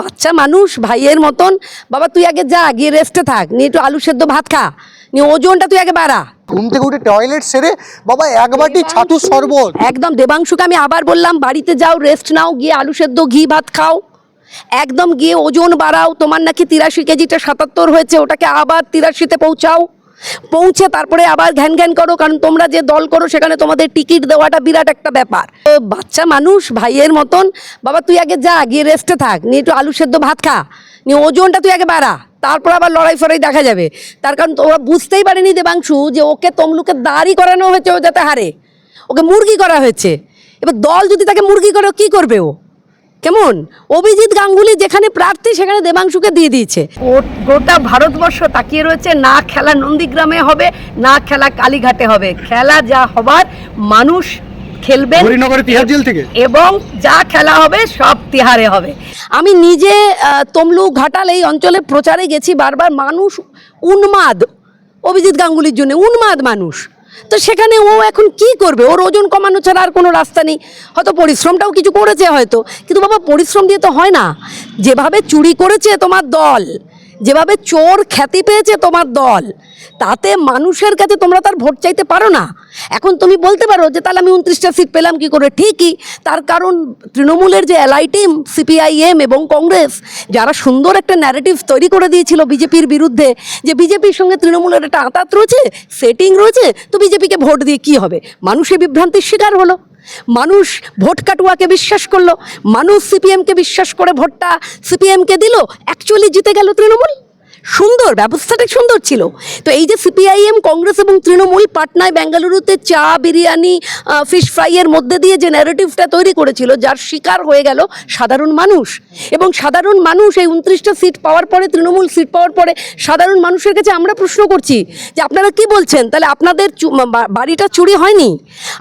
বাচ্চা মানুষ ভাইয়ের মতন। বাবা তুই আগে যা গিয়ে রেস্টে থাক নিয়ে একটু আলু সেদ্ধ ভাত খা। নিয়ে ওজনটা তুই আগে বাড়া। ঘুম থেকে উঠে টয়লেট সেরে বাবা এক বাটি ছাতু শরবত। একদম দেবাংশুকে আমি আবার বললাম বাড়িতে যাও রেস্ট নাও গিয়ে আলু সেদ্ধ ঘি ভাত খাও। একদম গিয়ে ওজন বাড়াও। তোমার নাকি তিরাশি কেজিটা সাতাত্তর হয়েছে ওটাকে আবার তিরাশিতে পৌঁছাও। পৌঁছে তারপরে আবার ঘ্যান ঘ্যান করো, কারণ তোমরা যে দল করো সেখানে তোমাদের টিকিট দেওয়াটা বিরাট একটা ব্যাপার। তো বাচ্চা মানুষ, ভাইয়ের মতন, বাবা তুই আগে যা, গিয়ে রেস্টে থাক, নিয়ে একটু আলু সেদ্ধ ভাত খা, নিয়ে ওজনটা তুই আগে বাড়া, তারপর আবার লড়াই ফড়াই দেখা যাবে। তার কারণ ওরা বুঝতেই পারেনি দেবাংশু, যে ওকে তমলুকে দাড়ি করানো হয়েছে, ও যাতে হারে, ওকে মুরগি করা হয়েছে। এবার দল যদি তাকে মুরগি করে কি করবে ও? কেমন? অভিজিৎ গাঙ্গুলি যেখানে প্রার্থী সেখানে দেবাংশুকে দিয়ে দিয়েছে। গোটা ভারতবর্ষ তাকিয়ে রয়েছে না খেলা নন্দীগ্রামে হবে না খেলা কালীঘাটে হবে। খেলা যা হবার মানুষ খেলবে তিহার জেল থেকে। এবং যা খেলা হবে সব তিহারে হবে। আমি নিজে আহ, তমলুক ঘাটাল এই অঞ্চলে প্রচারে গেছি বারবার মানুষ উন্মাদ অভিজিৎ গাঙ্গুলির জন্য। উন্মাদ মানুষ। তো সেখানে ও এখন কি করবে? ওর ওজন কমানো ছাড়া আর কোনো রাস্তা নেই। হয়তো পরিশ্রমটাও কিছু করেছে হয়তো। কিন্তু বাবা, পরিশ্রম দিয়ে তো হয় না। যেভাবে চুরি করেছে তোমার দল যেভাবে চোর খ্যাতি পেয়েছে তোমার দল, তাতে মানুষের কাছে তোমরা তার ভোট চাইতে পারো না। এখন তুমি বলতে পারো যে, তাহলে আমি উনত্রিশটা সিট পেলাম কি করে? ঠিকই, তার কারণ তৃণমূলের যে এলআই টিম সিপিআইএম এবং কংগ্রেস, যারা সুন্দর একটা ন্যারেটিভ তৈরি করে দিয়েছিল বিজেপির বিরুদ্ধে, যে বিজেপির সঙ্গে তৃণমূলের একটা আঁতাত রয়েছে সেটিং রয়েছে, তো বিজেপিকে ভোট দিয়ে কি হবে? মানুষে বিভ্রান্তির শিকার হলো। মানুষ ভোট কাটুয়াকে বিশ্বাস করল, মানুষ সিপিএমকে বিশ্বাস করে ভোটটা সিপিএমকে দিল অ্যাকচুয়ালি জিতে গেল তৃণমূল। সুন্দর, ব্যবস্থাটা সুন্দর ছিল। তো এই যে সিপিআইএম কংগ্রেস এবং তৃণমূল পাটনায় বেঙ্গালুরুতে চা, বিরিয়ানি ফিশ ফ্রাইয়ের মধ্যে দিয়ে যে ন্যারেটিভটা তৈরি করেছিল, যার শিকার হয়ে গেল সাধারণ মানুষ। এবং সাধারণ মানুষ এই উনত্রিশটা সিট পাওয়ার পরে, তৃণমূল সিট পাওয়ার পরে সাধারণ মানুষের কাছে আমরা প্রশ্ন করছি যে আপনারা কি বলছেন? তাহলে আপনাদের বাড়িটা চুরি হয়নি?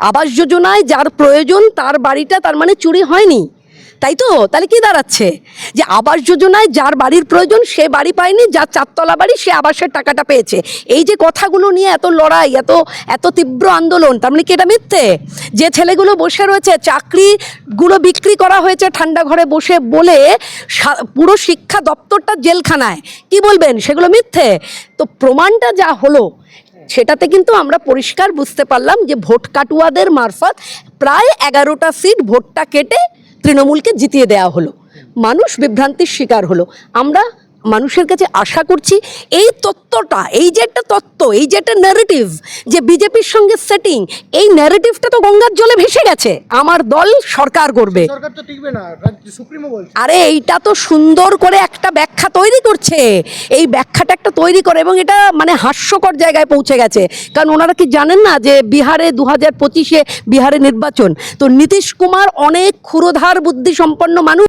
আবাস যোজনায় যার প্রয়োজন, তার বাড়িটা তার মানে চুরি হয়নি। তাই তো? তাহলে কি দাঁড়াচ্ছে? যে আবাস যোজনায় যার বাড়ির প্রয়োজন সে বাড়ি পায়নি, যার চারতলা বাড়ি সে আবাসের টাকাটা পেয়েছে। এই যে কথাগুলো নিয়ে এত লড়াই, এত এত তীব্র আন্দোলন, তার মানে কি এটা মিথ্যে? যে ছেলেগুলো বসে রয়েছে, চাকরিগুলো বিক্রি করা হয়েছে ঠান্ডা ঘরে বসে বলে পুরো শিক্ষা দপ্তরটা জেলখানায়। কি বলবেন? সেগুলো মিথ্যে? তো প্রমাণটা যা হলো সেটাতে কিন্তু আমরা পরিষ্কার বুঝতে পারলাম যে ভোট কাটুয়াদের মারফত প্রায় এগারোটা সিট ভোটটা কেটে তৃণমূলকে জিতিয়ে দেওয়া হলো। মানুষ বিভ্রান্তির শিকার হলো। আমরা মানুষের কাছে আশা করছি এই তত্ত্বটা এই যে একটা তত্ত্ব এই যে একটা ন্যারেটিভ যে বিজেপির সঙ্গে সেটিং এই ন্যারেটিভটা তো গঙ্গার জলে ভেসে গেছে। আমার দল সরকার করবে। আরে এইটা তো সুন্দর করে একটা ব্যাখ্যা তৈরি করছে। এই ব্যাখ্যাটা একটা তৈরি করে এবং এটা মানে হাস্যকর জায়গায় পৌঁছে গেছে। কারণ ওনারা কি জানেন না যে বিহারে দু হাজার পঁচিশে বিহারে নির্বাচন তো নীতিশ কুমার অনেক ক্ষুরোধার বুদ্ধি সম্পন্ন মানুষ